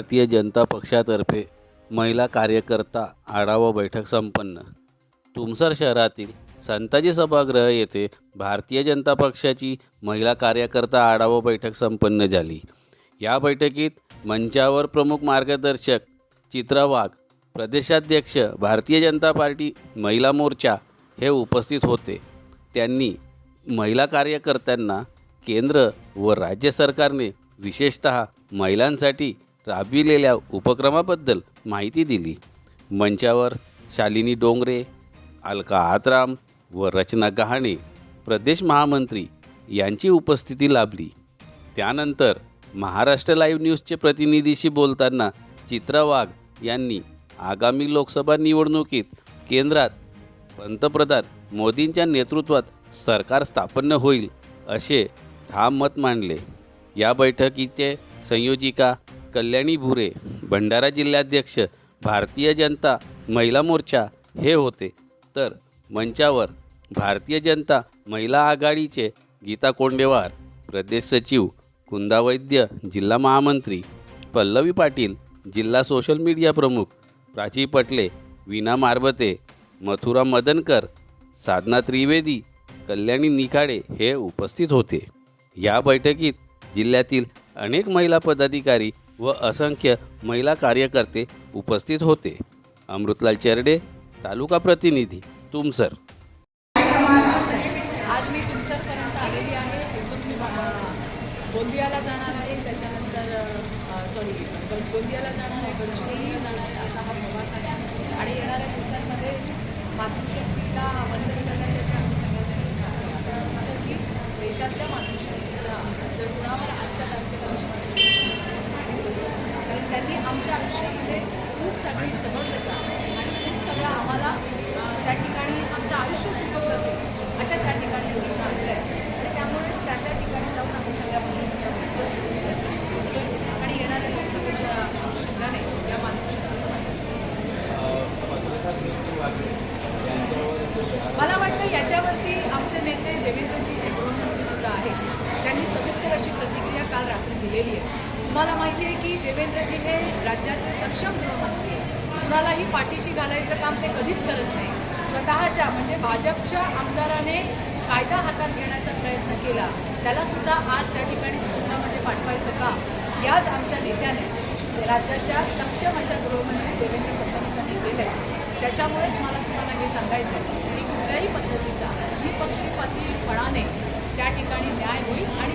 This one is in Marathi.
भारतीय जनता पक्षातर्फे महिला कार्यकर्ता आढावा बैठक संपन्न. तुमसर शहरातील संताजी सभागृह येथे भारतीय जनता पक्षाची महिला कार्यकर्ता आढावा बैठक संपन्न झाली. या बैठकीत मंचावर प्रमुख मार्गदर्शक चित्रा वाघ प्रदेशाध्यक्ष भारतीय जनता पार्टी महिला मोर्चा हे उपस्थित होते. त्यांनी महिला कार्यकर्त्यांना केंद्र व राज्य सरकारने विशेषतः महिलांसाठी राबविलेल्या उपक्रमाबद्दल माहिती दिली. मंचावर शालिनी डोंगरे अलका आतराम व रचना गहाणे प्रदेश महामंत्री यांची उपस्थिती लाभली. त्यानंतर महाराष्ट्र लाईव्ह न्यूजचे प्रतिनिधीशी बोलताना चित्रा वाघ यांनी आगामी लोकसभा निवडणुकीत केंद्रात पंतप्रधान मोदींच्या नेतृत्वात सरकार स्थापन्न होईल असे ठाम मत मांडले. या बैठकीचे संयोजिका कल्याणी भुरे भंडारा जिल्हाध्यक्ष भारतीय जनता महिला मोर्चा हे होते. तर मंचावर भारतीय जनता महिला आघाडीचे गीता कोंडेवार प्रदेश सचिव कुंदा वैद्य जिल्हा महामंत्री पल्लवी पाटील जिल्हा सोशल मीडिया प्रमुख प्राची पटले वीणा मारबते मथुरा मदनकर साधना त्रिवेदी कल्याणी निखाडे हे उपस्थित होते. या बैठकीत जिल्ह्यातील अनेक महिला पदाधिकारी व असंख्य महिला कार्यकर्ते उपस्थित होते. अमृतलाल चेरडे तालुका प्रतिनिधी तुमसर. आज मी तुमसरपर्यंत आलेली आहे. इथून मी गोंदियाला जाणार आहे. त्याच्यानंतर सॉरी गोंदियाला जाणार आहे गडचिरोलीला जाणार आहे असा हा प्रवास आहे. आणि येणाऱ्या दिवसांमध्ये मातृशक्तीला वंदन करण्यासाठी आम्ही सगळ्याजणी की देशातल्या मातृशक्तीचा जर कुणावर आजच्या तारखेला विश्वास कारण त्यांनी आमच्या आयुष्यामध्ये खूप सगळी समजता आणि खूप सगळं आम्हाला त्या ठिकाणी आमचं आयुष्य सुखं करते अशा त्या ठिकाणी गोष्ट आणल्या आहेत आणि त्यामुळेच त्या त्या ठिकाणी जाऊन आम्ही सगळ्या आणि येणाऱ्या लोकसभेच्या अनुषंगाने या मातृशक्तीला मला वाटतं याच्यावरती आमचे नेते देवेंद्रजी जे गृहमंत्री सुद्धा आहेत त्यांनी सविस्तर अशी प्रतिक्रिया काल रात्री दिलेली आहे. तुम्हाला माहिती आहे की देवेंद्रजी हे राज्याचे सक्षम गृहमंत्री कुणालाही पाठीशी घालायचं काम ते कधीच करत नाही. स्वतःच्या म्हणजे भाजपच्या आमदाराने कायदा हातात घेण्याचा प्रयत्न केला. त्याला सुद्धा आज त्या ठिकाणी तुरुंगामध्ये पाठवायचं का याच आमच्या नेत्याने राज्याच्या सक्षम अशा गृहमंत्री देवेंद्र फडणवीसांनी केलं आहे त्याच्यामुळेच मला तुम्हाला हे सांगायचं आहे की कुठल्याही पद्धतीचा निपक्षपातीपणाने त्या ठिकाणी न्याय होईल आणि